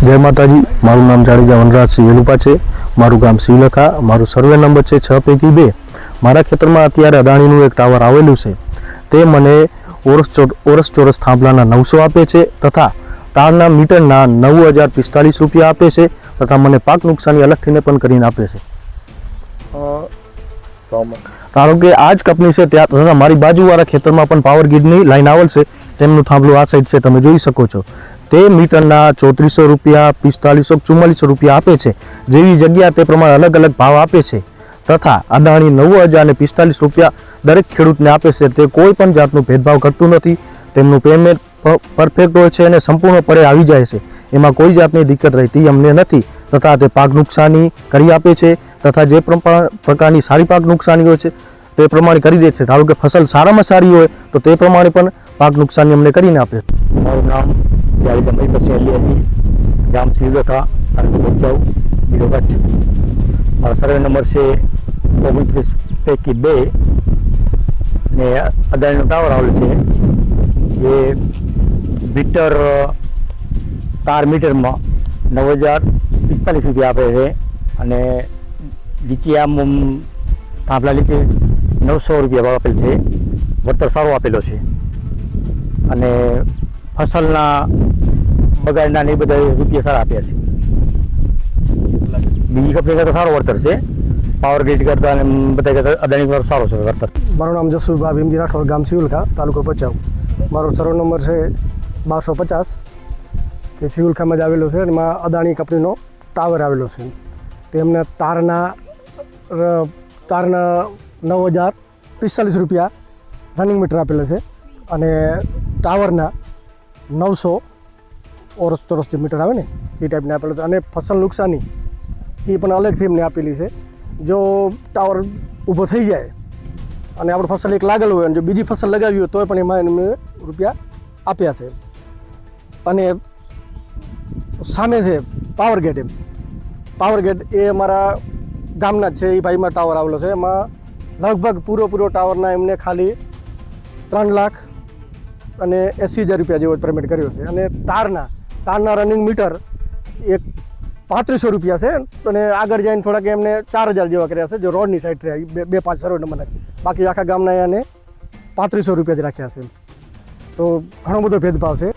જય માતાજી, મારું નામ જાડેજા વનરાજસિંહ વેલુપા છે. મારું ગામ શિવલખા મારું સર્વે નંબર છે છ પૈકી બે. મારા ખેતરમાં અત્યારે અદાણીનું એક ટાવર આવેલું છે. તે મને ઓરસ ઓરસ ચોરસ થાંભલાના નવસો આપે છે તથા તારના મીટરના નવ હજાર પિસ્તાલીસ રૂપિયા આપે છે તથા મને પાક નુકસાની અલગથીને પણ કરીને આપે છે. કારણ કે આ જ કંપની છે ત્યાં મારી બાજુવાળા ખેતરમાં પણ પાવર ગ્રીડની લાઈન આવેલ છે. તેમનું થાંભલું આ સાઈડ છે, તમે જોઈ શકો છો. તે મીટરના ચોત્રીસો રૂપિયા, પિસ્તાલીસો, ચુમ્માલીસો રૂપિયા આપે છે. જેવી જગ્યા તે પ્રમાણે અલગ અલગ ભાવ આપે છે. તથા અદાણી નવ હજાર અને પિસ્તાલીસ રૂપિયા દરેક ખેડૂતને આપે છે. તે કોઈ પણ જાતનું ભેદભાવ કરતું નથી. તેમનું પેમેન્ટ પરફેક્ટ હોય છે અને સંપૂર્ણપણે આવી જાય છે. એમાં કોઈ જાતની દિક્કત રહેતી અમને નથી. તથા તે પાક નુકસાની કરી આપે છે. તથા જે પ્રકારની સારી પાક નુકસાની હોય છે, તે પ્રમાણે કરી દે છે. ધારો કે ફસલ સારામાં સારી હોય, તો તે પ્રમાણે પણ પાક નુકસાની અમને કરીને આપે મારું નામ જાડેજા એલી હતી ગામ શ્રીલખા તાલુકો ભચાઉ જિલ્લો કચ્છ મારો સર્વે નંબર છે ઓગણત્રીસ પૈકી બે ને અદાણીનો ટાવર આવેલો છે જે મીટર તાર મીટરમાં નવ હજાર પિસ્તાલીસ રૂપિયા આપે છે અને નીચે આમ થાંભલા લીધે નવસો રૂપિયા ભાવ આપેલ છે વળતર સારો આપેલો છે અને ફસલના બગાડના ને બધા રૂપિયા સારા આપ્યા છે. બીજી કંપની કરતાં સારો વળતર છે. પાવર ગ્રીડ કરતાં અને બધા કરતાં અદાણી કરતાં સારો છે વળતર. મારું નામ જસુભા ભીમજી રાઠોડ, ગામ સિવિલખા, તાલુકો ભચાઉ. મારો સર્વ નંબર છે બારસો પચાસ. તે સિવલખામાં જ આવેલો છે અને એમાં અદાણી કંપનીનો ટાવર આવેલો છે. તેમને તારના તારના નવ હજાર પિસ્તાલીસ રૂપિયા રનિંગ મીટર આપેલા છે. અને ટાવરના નવસો ઓરસ ચોરસ જે મીટર આવે ને, એ ટાઈપને આપેલો છે. અને ફસલ નુકસાની, એ પણ અલગથી એમને આપેલી છે. જો ટાવર ઊભો થઈ જાય અને આપણે ફસલ એક લાગેલ હોય અને જો બીજી ફસલ લગાવી હોય તોય પણ એમાં એમને રૂપિયા આપ્યા છે. અને સામે છે પાવર ગેટ એમ. પાવર ગેટ એ અમારા ગામના જ છે, એ ભાઈમાં ટાવર આવેલો છે. એમાં લગભગ પૂરો પૂરો ટાવરના એમને ખાલી ત્રણ લાખ અને એંસી હજાર રૂપિયા જેવો પેમેન્ટ કર્યો છે. અને તારના તારના રનિંગ મીટર એક પાંત્રીસો રૂપિયા છે અને આગળ જઈને થોડાક એમને ચાર હજાર જેવા કર્યા છે, જો રોડની સાઈડ રહ્યા બે પાંચ સર્વે નંબરના બાકી આખા ગામના એને પાંત્રીસો રૂપિયા જ રાખ્યા છે. તો ઘણો બધો ભેદભાવ છે.